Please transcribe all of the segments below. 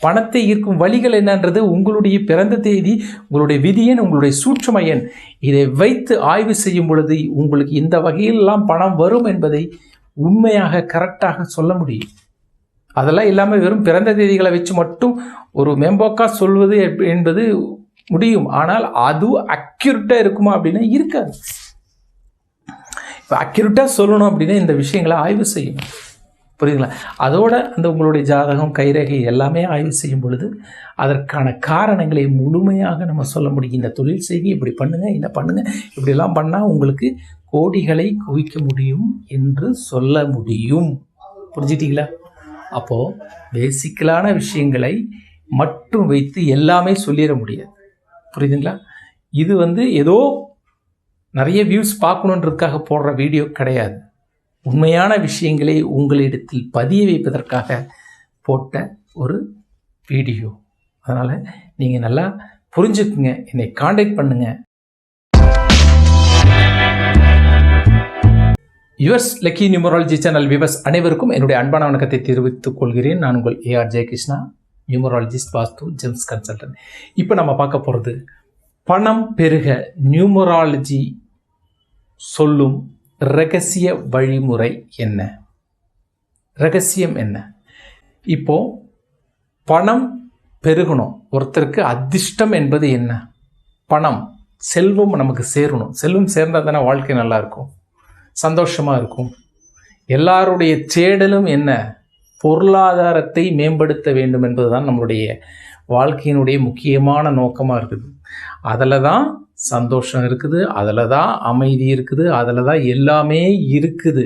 பணத்தை ஈர்க்கும் வழிகள் என்னன்றது உங்களுடைய பிறந்த தேதி உங்களுடைய விதியன் உங்களுடைய சூட்சும எண். இதை வைத்து ஆய்வு செய்யும் பொழுது உங்களுக்கு இந்த வகையிலெல்லாம் பணம் வரும் என்பதை உண்மையாக கரெக்டாக சொல்ல முடியும். அதெல்லாம் இல்லாமல் வெறும் பிறந்த தேதிகளை வச்சு மட்டும் ஒரு மேம்போக்காக சொல்வது எப்- என்பது முடியும். ஆனால் அது அக்யூரேட்டாக இருக்குமா அப்படின்னா இருக்காது. இப்போ அக்யூரேட்டாக சொல்லணும் அப்படின்னா இந்த விஷயங்களை ஆய்வு செய்யணும். புரியுதுங்களா? அதோட அந்த உங்களுடைய ஜாதகம் கைரேகை எல்லாமே ஆய்வு செய்யும் பொழுது அதற்கான காரணங்களை முழுமையாக நம்ம சொல்ல முடியும். இந்த தொழில் செய்தி இப்படி பண்ணுங்க என்ன பண்ணுங்க இப்படிலாம் பண்ணால் உங்களுக்கு கோடிகளை குவிக்க முடியும் என்று சொல்ல முடியும். புரிஞ்சிட்டிங்களா? அப்போது பேசிக்கலான விஷயங்களை மட்டும் வைத்து எல்லாமே சொல்லிட முடியாது. புரியுதுங்களா? இது வந்து ஏதோ நிறைய வியூஸ் பார்க்கணுன்றதுக்காக போடுற வீடியோ கிடையாது. உண்மையான விஷயங்களை உங்களிடத்தில் பதிய வைப்பதற்காக போட்ட ஒரு வீடியோ. அதனால் நீங்கள் நல்லா புரிஞ்சுக்குங்க. என்னை காண்டாக்ட் பண்ணுங்க. US lucky numerology channel viewers அனைவருக்கும் என்னுடைய அன்பான வணக்கத்தை தெரிவித்துக் கொள்கிறேன். நான் உங்கள் A R Jayakrishna numerologist vastu gems consultant. இப்போ நம்ம பார்க்க போகிறது பணம் பெருக நியூமராலஜி சொல்லும் ரகசிய வழிமுறை என்ன? ரகசியம் என்ன? இப்போ பணம் பெருகணும். ஒருத்தருக்கு அதிர்ஷ்டம் என்பது என்ன? பணம் செல்வம் நமக்கு சேரணும். செல்வம் சேர்ந்தால் தானே வாழ்க்கை நல்லா இருக்கும். சந்தோஷமாக இருக்கும். எல்லாருடைய தேடலும் என்ன? பொருளாதாரத்தை மேம்படுத்த வேண்டும் என்பதுதான் நம்மளுடைய வாழ்க்கையினுடைய முக்கியமான நோக்கமாக இருக்குது. அதில் தான் சந்தோஷம் இருக்குது அதில் தான் அமைதி இருக்குது அதில் தான் எல்லாமே இருக்குது.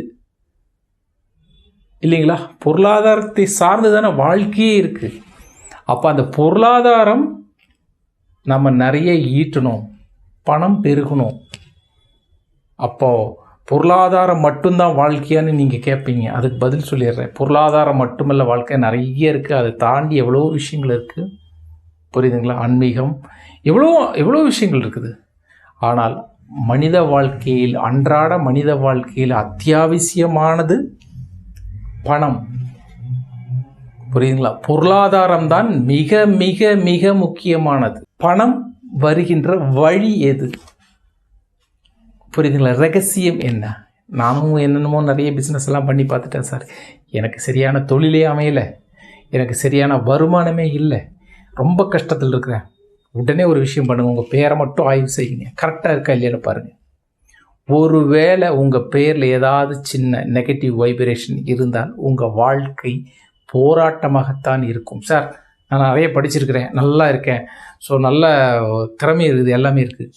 இல்லைங்களா? பொருளாதாரத்தை சார்ந்து தானே வாழ்க்கையே இருக்குது அப்போ அந்த பொருளாதாரம் நம்ம நிறைய ஈட்டணும் பணம் பெருகணும். அப்போது பொருளாதாரம் மட்டும்தான் வாழ்க்கையான்னு நீங்கள் கேட்பீங்க அதுக்கு பதில் சொல்லிடுறேன். பொருளாதாரம் மட்டுமல்ல வாழ்க்கை நிறைய இருக்குது அதை தாண்டி எவ்வளோ விஷயங்கள் இருக்குது புரியுதுங்களா? ஆன்மீகம். எவ்வளோ எவ்வளோ விஷயங்கள் இருக்குது? ஆனால் மனித வாழ்க்கையில் அன்றாட மனித வாழ்க்கையில் அத்தியாவசியமானது பணம். புரியுதுங்களா? பொருளாதாரம் தான் மிக மிக மிக முக்கியமானது. பணம் வருகின்ற வழி எது? புரியுதுங்களா? ரகசியம் என்ன? நானும் என்னென்னமோ நிறைய பிஸ்னஸ் எல்லாம் பண்ணி பார்த்துட்டேன் சார். எனக்கு சரியான தொழிலே அமையலை. எனக்கு சரியான வருமானமே இல்லை. ரொம்ப கஷ்டத்தில் இருக்கிறேன். உடனே ஒரு விஷயம் பண்ணுங்கள் உங்கள் பேரை மட்டும் ஆய்வு செய்யுங்க. கரெக்டாக இருக்கா இல்லையான்னு பாருங்கள் ஒருவேளை உங்கள் பேரில் ஏதாவது சின்ன நெகட்டிவ் வைப்ரேஷன் இருந்தால் உங்கள் வாழ்க்கை போராட்டமாகத்தான் இருக்கும். சார் நான் நிறைய படிச்சிருக்கிறேன். நல்லா இருக்கேன். ஸோ நல்ல திறமை இருக்குது. எல்லாமே இருக்குது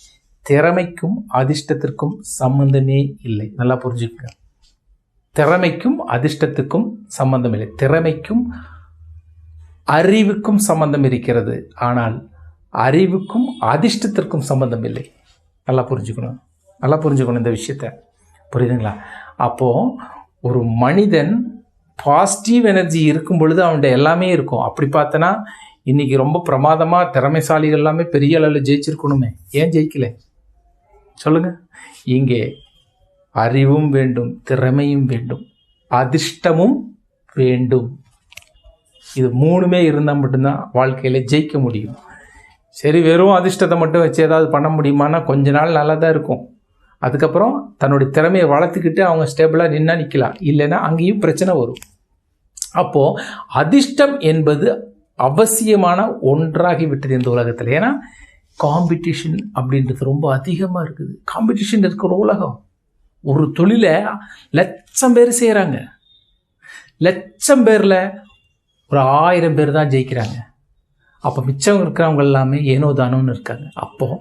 திறமைக்கும் அதிர்ஷ்டத்திற்கும் சம்மந்தமே இல்லை. நல்லா புரிஞ்சுக்கங்க. திறமைக்கும் அதிர்ஷ்டத்துக்கும் சம்மந்தம் இல்லை. திறமைக்கும் அறிவுக்கும் சம்மந்தம் இருக்கிறது. ஆனால் அறிவுக்கும் அதிர்ஷ்டத்திற்கும் சம்பந்தம் இல்லை. நல்லா புரிஞ்சுக்கணும். நல்லா புரிஞ்சுக்கணும் இந்த விஷயத்த. புரியுதுங்களா? அப்போது ஒரு மனிதன் பாசிட்டிவ் எனர்ஜி இருக்கும் பொழுது அவன்கிட்ட எல்லாமே இருக்கும். அப்படி பார்த்தனா இன்றைக்கி ரொம்ப பிரமாதமாக திறமைசாலிகள் எல்லாமே பெரிய அளவில் ஜெயிச்சிருக்கணுமே. ஏன் ஜெயிக்கல? சொல்லுங்கள் இங்கே அறிவும் வேண்டும் திறமையும் வேண்டும் அதிர்ஷ்டமும் வேண்டும். இது மூணுமே இருந்தால் மட்டும்தான் வாழ்க்கையில் ஜெயிக்க முடியும். சரி வெறும் அதிர்ஷ்டத்தை மட்டும் வச்சு ஏதாவது பண்ண முடியுமானா கொஞ்ச நாள் நல்லா தான் இருக்கும். அதுக்கப்புறம் தன்னுடைய திறமையை வளர்த்துக்கிட்டு அவங்க ஸ்டேபிளாக நின்னா நிற்கலாம் இல்லைன்னா அங்கேயும் பிரச்சனை வரும். அப்போது அதிர்ஷ்டம் என்பது அவசியமான ஒன்றாகி விட்டது இந்த உலகத்தில். ஏன்னா காம்படிஷன் அப்படின்றது ரொம்ப அதிகமாக இருக்குது. காம்படிஷன் இருக்கிற உலகம். ஒரு தொழிலை லட்சம் பேர் செய்கிறாங்க லட்சம் பேரில் ஒரு ஆயிரம் பேர் தான் ஜெயிக்கிறாங்க. அப்போ மிச்சம் இருக்கிறவங்க எல்லாமே ஏனோ தானோன்னு இருக்காங்க. அப்போது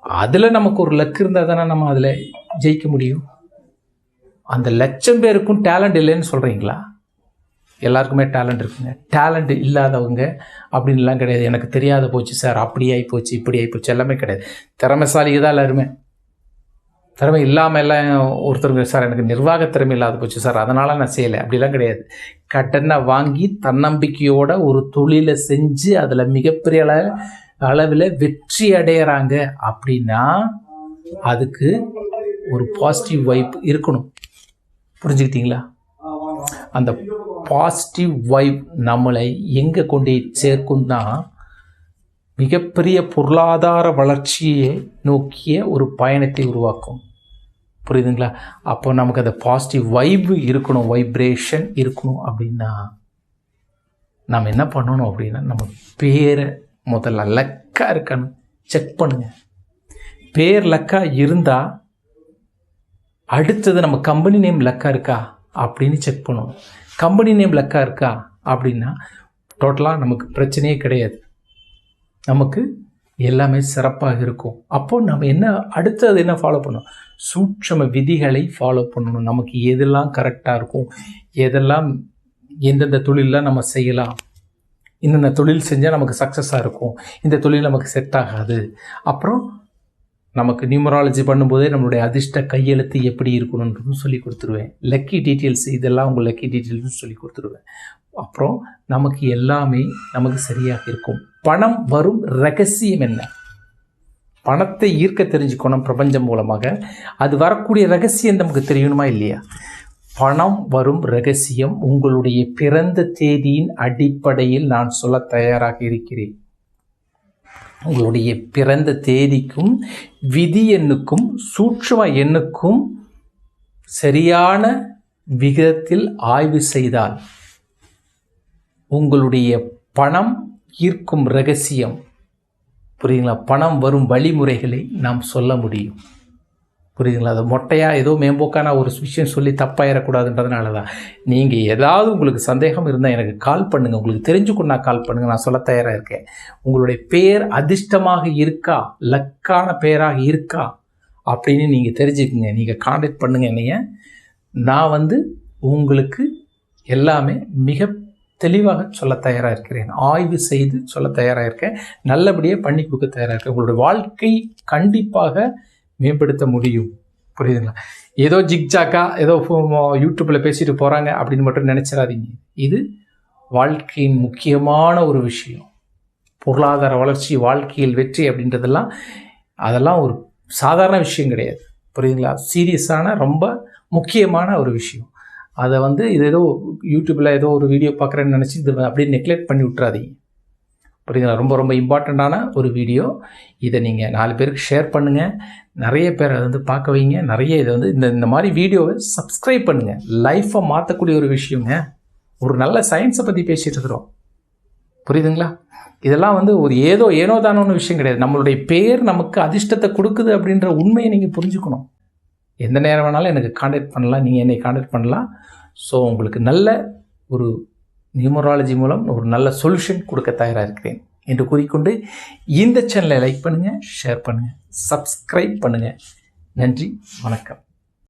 அதில் நமக்கு ஒரு லக் இருந்தால் தானே நம்ம அதில் ஜெயிக்க முடியும்? அந்த லட்சம் பேருக்கும் டேலண்ட் இல்லைன்னு சொல்கிறீங்களா எல்லாருக்குமே டேலண்ட் இருக்குங்க. டேலண்ட் இல்லாதவங்க அப்படின்லாம் கிடையாது. எனக்கு தெரியாத போச்சு சார். அப்படி ஆகி போச்சு இப்படி ஆகி போச்சு. எல்லாமே கிடையாது. திறமைசாலிக்கு தான் எல்லாருமே. திறமை இல்லாமல் எல்லாம் ஒருத்தருக்கு சார் எனக்கு நிர்வாக திறமை இல்லாத போச்சு சார். அதனால் நான் செய்யலை. அப்படிலாம் கிடையாது. கடனை வாங்கி தன்னம்பிக்கையோட ஒரு தொழிலை செஞ்சு அதில் மிகப்பெரிய அளவில் வெற்றி அடையிறாங்க அப்படின்னா அதுக்கு ஒரு பாசிட்டிவ் வைப் இருக்கணும். புரிஞ்சுக்கிட்டீங்களா? அந்த பாசிட்டிவ் வைப் நம்மளை எங்கே கொண்டு சேர்க்கும்னா மிகப்பெரிய பொருளாதார வளர்ச்சியை நோக்கிய ஒரு பயணத்தை உருவாக்கும். புரியுதுங்களா? அப்போ நமக்கு அந்த பாசிட்டிவ் வைபு இருக்கணும் வைப்ரேஷன் இருக்கணும் அப்படின்னா நம்ம என்ன பண்ணணும் அப்படின்னா நம்ம பேரை முதல்ல லக்காக இருக்கான்னு செக் பண்ணுங்க. பேர் லக்காக இருந்தால் அடுத்தது நம்ம கம்பெனி நேம் லக்காக இருக்கா அப்படின்னு செக் பண்ணணும். கம்பெனி நேம் லக்காக இருக்கா அப்படின்னா டோட்டலாக நமக்கு பிரச்சனையே கிடையாது. நமக்கு எல்லாமே சிறப்பாக இருக்கும். அப்போது நம்ம என்ன அடுத்தது என்ன ஃபாலோ பண்ணணும்? சூட்சம விதிகளை ஃபாலோ பண்ணணும். நமக்கு எதெல்லாம் கரெக்டாக இருக்கும்? எதெல்லாம் எந்தெந்த தொழிலெலாம் நம்ம செய்யலாம்? இந்தந்த தொழில் செஞ்சால் நமக்கு சக்ஸஸாக இருக்கும். இந்த தொழில் நமக்கு செட் ஆகாது. அப்புறம் நமக்கு நியூமராலஜி பண்ணும்போதே நம்மளுடைய அதிர்ஷ்ட கையெழுத்து எப்படி இருக்கணுன்றதும் சொல்லி கொடுத்துருவேன். லக்கி டீட்டெயில்ஸ் இதெல்லாம் உங்கள் லக்கி டீட்டெயில்ஸும் சொல்லி கொடுத்துருவேன். அப்புறம் நமக்கு எல்லாமே நமக்கு சரியாக இருக்கும். பணம் வரும் ரகசியம் என்ன? பணத்தை ஈர்க்க தெரிஞ்சுக்கணும் பிரபஞ்சம் மூலமாக. அது வரக்கூடிய ரகசியம் நமக்கு தெரியணுமா இல்லையா? பணம் வரும் ரகசியம் உங்களுடைய பிறந்த தேதியின் அடிப்படையில் நான் சொல்ல தயாராக இருக்கிறேன். உங்களுடைய பிறந்த தேதிக்கும் விதி எண்ணுக்கும் சூட்சும எண்ணுக்கும் சரியான விகிதத்தில் ஆய்வு செய்தால் உங்களுடைய பணம் ஈர்க்கும் ரகசியம் புரியுங்களா பணம் வரும் வழிமுறைகளை நாம் சொல்ல முடியும். புரியுதுங்களா? அது மொட்டையாக ஏதோ மேம்போக்கான ஒரு விஷயம் சொல்லி தப்பாயிடக்கூடாதுன்றதுனால தான் நீங்கள் ஏதாவது உங்களுக்கு சந்தேகம் இருந்தால் எனக்கு கால் பண்ணுங்கள் உங்களுக்கு தெரிஞ்சுக்கொண்டா கால் பண்ணுங்கள் நான் சொல்ல தயாராக இருக்கேன். உங்களுடைய பேர் அதிர்ஷ்டமாக இருக்கா? லக்கான பேராக இருக்கா? அப்படின்னு நீங்கள் தெரிஞ்சுக்குங்க. நீங்கள் காண்டாக்ட் பண்ணுங்கள் என்னைய. நான் வந்து உங்களுக்கு எல்லாமே மிக தெளிவாக சொல்ல தயாராக இருக்கிறேன். ஆய்வு செய்து சொல்ல தயாராக இருக்கேன். நல்லபடியாக பண்ணி கொடுக்க தயாராக இருக்கேன். உங்களுடைய வாழ்க்கை கண்டிப்பாக மேம்படுத்த முடியும். புரியுதுங்களா? ஏதோ ஜிக்ஜாக்கா ஏதோ யூடியூப்பில் பேசிட்டு போகிறாங்க அப்படின்னு மட்டும் நினச்சிடாதீங்க. இது வாழ்க்கையின் முக்கியமான ஒரு விஷயம். பொருளாதார வளர்ச்சி வாழ்க்கையில் வெற்றி அப்படின்றதெல்லாம் அதெல்லாம் ஒரு சாதாரண விஷயம் கிடையாது. புரியுதுங்களா? சீரியஸான ரொம்ப முக்கியமான ஒரு விஷயம். அதை வந்து இது ஏதோ யூடியூப்பில் ஏதோ ஒரு வீடியோ பார்க்குறேன்னு நினச்சி இது அப்படியே நெக்லெக்ட் பண்ணி விட்றாதீங்க புரியுதுங்களா ரொம்ப ரொம்ப இம்பார்ட்டண்ட்டான ஒரு வீடியோ இதை நீங்கள் நாலு பேருக்கு ஷேர் பண்ணுங்கள் நிறைய பேர் அதை வந்து பார்க்க வைங்க. நிறைய இதை வந்து இந்த இந்த மாதிரி வீடியோவை சப்ஸ்கிரைப் பண்ணுங்கள் லைஃப்பை மாற்றக்கூடிய ஒரு விஷயங்க. ஒரு நல்ல சயின்ஸை பற்றி பேசிகிட்டு இருக்கிறோம். புரியுதுங்களா? இதெல்லாம் வந்து ஒரு ஏதோ ஏனோ தானோன்னு விஷயம் கிடையாது. நம்மளுடைய பேர் நமக்கு அதிர்ஷ்டத்தை கொடுக்குது அப்படின்ற உண்மையை நீங்கள் புரிஞ்சுக்கணும். எந்த நேரம் வேணாலும் எனக்கு காண்டாக்ட் பண்ணலாம். நீங்கள் என்னை காண்டாக்ட் பண்ணலாம். ஸோ உங்களுக்கு நல்ல ஒரு நியூமராலஜி மூலம் ஒரு நல்ல சொல்யூஷன் கொடுக்க தயாராக இருக்கிறேன் என்று கூறிக்கொண்டு இந்த சேனலை லைக் பண்ணுங்கள் ஷேர் பண்ணுங்கள் சப்ஸ்கிரைப் பண்ணுங்கள் நன்றி வணக்கம்.